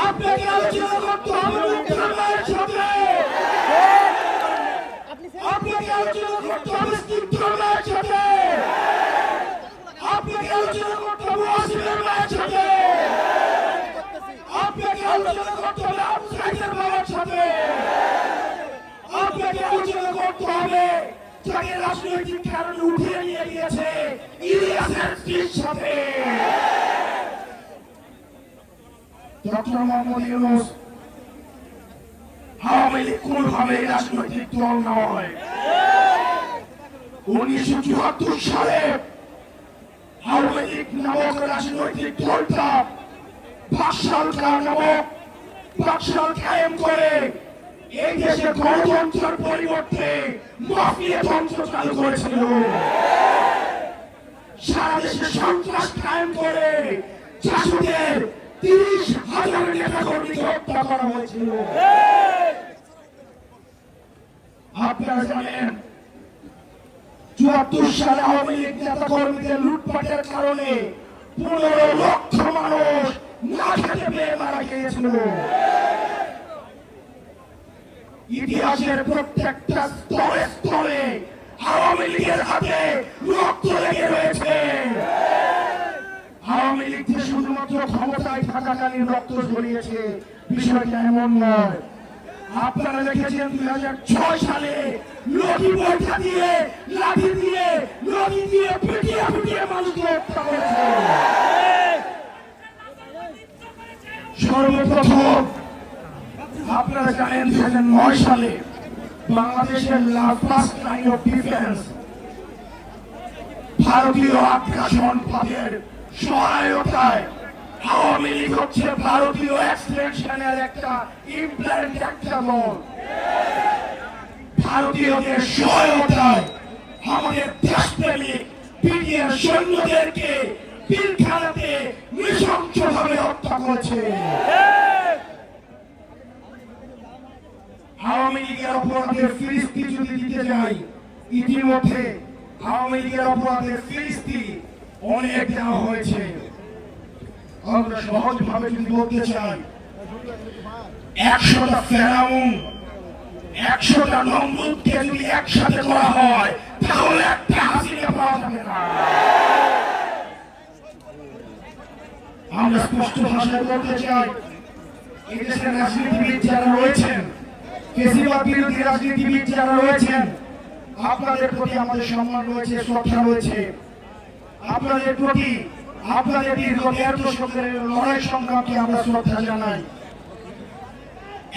আপনাকে আলোচনা করতে হবে মুক্তির সাথে আপনাকে আলোচনা করতে হবে স্নিগ্ধর সাথে আপনাকে আলোচনা করতে হবে ওয়াসিমের সাথে আপনাকে আলোচনা করতে হবে আফসাইদের বাবার সাথে আপনাকে আলোচনা করতে হবে যাকে রাজনৈতিক কারণে উঠিয়ে নিয়ে গিয়েছে ইলিয়াসের স্ত্রীর সাথে ডক্টর মোহাম্মদ ইউনুস আওয়ামী লীগ কোনোভাবে রাজনৈতিক দল নয়। উনিশশো চুয়াত্তর সালে আওয়ামী লীগ নামক রাজনৈতিক দলটা বাকশাল নামক বাকশাল কায়েম করে এই দেশে গণতন্ত্রের পরিবর্তে মাফিয়া তন্ত্র চালু করেছিল। সারা দেশে সন্ত্রাস কায়েম করে চাষুদের তিরিশ হাজার নেতা কর্মীকে হত্যা করা হয়েছিল। আপনারা জানেন, চুয়াত্তর সালে আওয়ামী লীগ নেতা কর্মীদের লুটপাটের কারণে পনেরো লক্ষ মানুষ না খেতে পেয়ে মারা গিয়েছিল। ইতিহাসের প্রত্যেকটা স্তরে স্তরে আওয়ামী লীগের হাতে রক্ত লেগে রয়েছে। যে শুধুমাত্র ক্ষমতায় থাকাকালীন রক্ত ঝরিয়েছে, বিষয়টা এমন নয়। আপনারা দেখেছেন দুই হাজার ছয় সালে লঠি বৈঠা দিয়ে, লাঠি দিয়ে লঠি দিয়ে পিটিয়ে পিটিয়ে মানুষকে হত্যা করেছে। সর্বপ্রথম, আপনারা জানেন দুই হাজার নয় সালে বাংলাদেশের ফার্স্ট লাইন অফ ডিফেন্স ভারতীয় আগ্রাসন পথের সহায়তায় আওয়ামী লীগ হচ্ছে ভারতীয় এক্সটেনশনের একটা ইমপ্ল্যান্ট একটা দল ভারতীয়দের সহায়তায় আমাদের দেশপ্রেমিক বিডিআর সৈন্যদেরকে পিলখানাতে নৃশংসভাবে হত্যা করেছে। আওয়ামী লীগের অপরাধের ফিরিস্তি যদি দিতে যাই ইতিমধ্যে আওয়ামী লীগের অপরাধের ফিরিস্তি অনেক দেওয়া হয়েছে। আমরা সহজভাবে যদি বলতে চাই, একশোটা ফেরাউন, একশোটা নমরুদকে যদি একসাথে করা হয়, তাহলে একটা হাসিনা পাওয়া যাবে না। আমরা স্পষ্ট ভাষায় বলতে চাই এই দেশের রাজনীতিবিদ যারা রয়েছেন, কেজরিওয়াল বিরোধী রাজনীতিবিদ যারা রয়েছেন, আপনাদের প্রতি আমাদের সম্মান রয়েছে, শ্রদ্ধা রয়েছে। আপনাদের প্রতি, আপনাদের দীর্ঘ দেড় দশকের লড়াই সংগ্রামকে আমরা শ্রদ্ধা জানাই।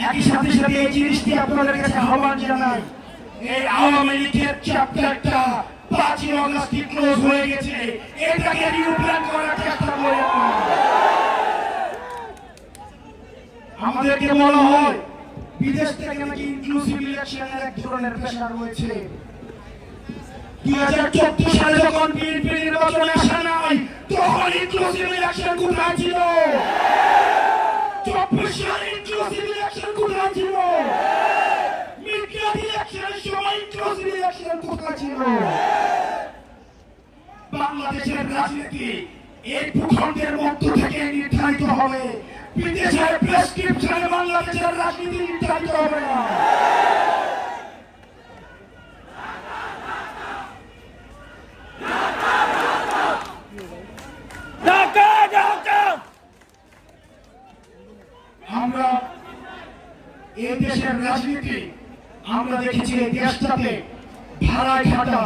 একই সাথে সাথে এই জিনিসটি আপনাদের কাছে আহ্বান জানাই। এই আওয়ামী লীগের চ্যাপ্টারটা পাঁচই অগস্ট ক্লোজ হয়ে গেছে। এটাকে রিপ্ল্যান করার চেষ্টা করে আমাদেরকে বলা হয়, বিদেশ থেকে নাকি ইনক্লুসিভ ইলেকশনের এক ধরনের প্রেশার রয়েছে। তখন ইনক্লুসিভ ইলেকশন কোথায় ছিল? চব্বিশ সালে ইনক্লুসিভ ইলেকশন কোথায় ছিল? বাংলাদেশের রাজনীতি এই ভূখণ্ডের মধ্য থেকে নির্ধারিত হবে। বিদেশের প্রেসক্রিপশনে বাংলাদেশের রাজনীতি নির্ধারিত হবে না। এই দেশের রাজনীতি, আমরা দেখেছি এই দেশটাতে ভাড়ায় খাটা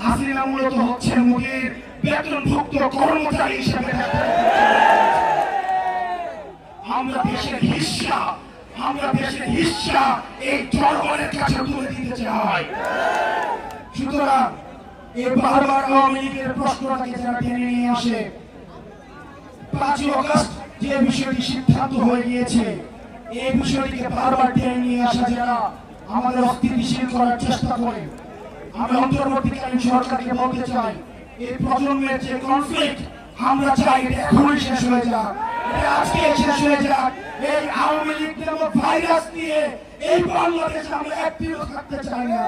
হাসিনা মূলত হচ্ছে মুদির বেতনভুক্ত কর্মচারী হিসেবে আমরা দেশের হিস্সা আমরা দেশের হিস্সা এই জনগণের কাছে তুলে দিতে চাই। সুতরাং এই আওয়ামী লীগের প্রশ্নটাকে যারা টেনে নিয়ে আসে, পাঁচই অগস্ট যে বিষয়টি সিদ্ধান্ত হয়ে গিয়েছে এই বিষয়টিকে বারবার টেনে নিয়ে আসা যারা আমাদের অস্থিতিশীল করার চেষ্টা করে, আমি অন্তর্বর্তীকালীন সরকারকে বলতে চাই, এই প্রজন্মের যে কনফ্লিক্ট আমরা চাই এটা এখনই শেষ হয়ে যাক। এটা আজকে শেষ হয়ে যাক। এই আওয়ামী লীগ নামক ভাইরাস নিয়ে এই বাংলাদেশে আমরা একটিও থাকতে চাই না।